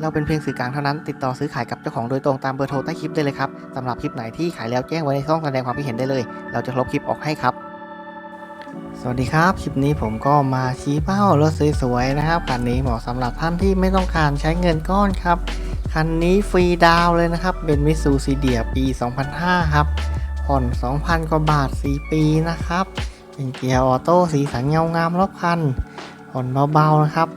เราเป็นเพียงสื่อกลางเท่านั้น ติดต่อซื้อขายกับเจ้าของโดยตรงตามเบอร์โทรใต้คลิปได้เลยครับสำหรับคลิปไหนที่ขายแล้วแจ้งไว้ในช่องแสดงความคิดเห็นได้เลย เราจะลบคลิปออกให้ครับ สวัสดีครับ คลิปนี้ผมก็มาชี้เป้ารถสวยๆนะครับคันนี้เหมาะสำหรับท่านที่ไม่ต้องการใช้เงินก้อนครับคันนี้ฟรีดาวเลยนะครับเป็นมิสูซีเดียปี 2005 ครับผ่อน 2,000 กว่าบาท 4 ปีนะครับเป็นเกียร์ออโต้สีสันเงางามรอบคันผ่อนเบาๆนะครับ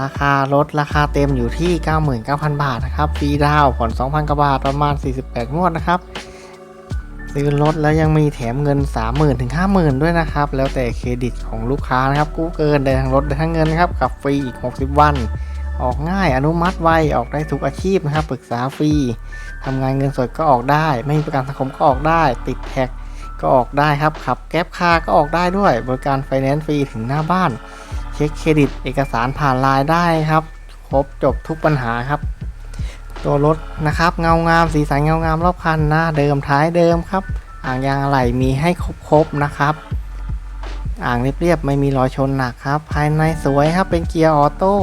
ราคารถราคาเต็มอยู่ที่ 99,000 บาทนะครับฟรีดาวน์ผ่อน 2,000 กว่าบาทประมาณ 48 งวดนะครับ ซื้อรถแล้วยังมีแถมเงิน 30,000ถึง50,000 ด้วยนะครับ แล้วแต่เครดิตของลูกค้านะครับ กู้เกินได้ทั้งรถได้ทั้งเงินครับกับฟรีอีก 60 วัน ออกง่ายอนุมัติไวออกได้ทุกอาชีพนะครับปรึกษาฟรีทำงานเงินสดก็ออกได้ ไม่มีประกันสังคมก็ออกได้ ติดแท็กก็ออกได้ครับขับแก๊ปคาร์ก็ออกได้ด้วย บริการไฟแนนซ์ฟรีถึงหน้าบ้าน เช็คเครดิตเอกสารผ่านไลน์ได้ครับ ครบจบทุกปัญหาครับ ตัวรถนะครับเงางามสีสันเงางามรอบคันหน้าเดิมท้ายเดิมครับ อ่างยางอะไหล่มีให้ครบๆนะครับ อ่างเรียบๆไม่มีรอยชนหนักครับ ภายในสวยครับเป็นเกียร์ออโต้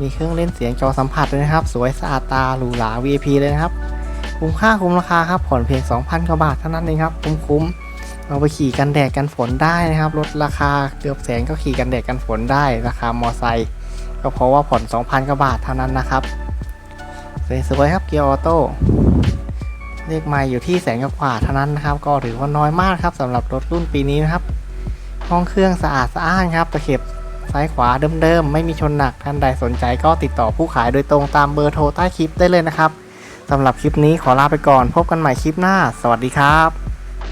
มีเครื่องเล่นเสียงจอสัมผัสด้วยนะครับ สวยสะอาดตาหรูหรา VIP เลยนะครับ คุ้มค่าคุ้มราคาครับผ่อนเพียง 2,000กว่าบาทเท่านั้นเองครับ คุ้มๆ เอาไปขี่กันแดดกันฝนได้นะครับลดราคาเกือบแสนก็ขี่กันแดดกันฝนได้ราคามอไซค์ก็เพราะว่าผ่อน 2,000กว่าบาทเท่านั้นนะครับสวยๆครับเกียร์ออโต้เลขไมาอยู่ที่แสนกว่าเท่านั้นนะครับ ก็ถือว่าน้อยมากครับสำหรับรถรุ่นปีนี้นะครับห้องเครื่องสะอาดสะอ้านครับตะเข็บซ้ายขวาเดิมๆ ไม่มีชนหนักท่านใดสนใจก็ติดต่อผู้ขายโดยตรงตามเบอร์โทรใต้คลิปได้เลยนะครับสำหรับคลิปนี้ขอลาไปก่อน พบกันใหม่คลิปหน้า สวัสดีครับ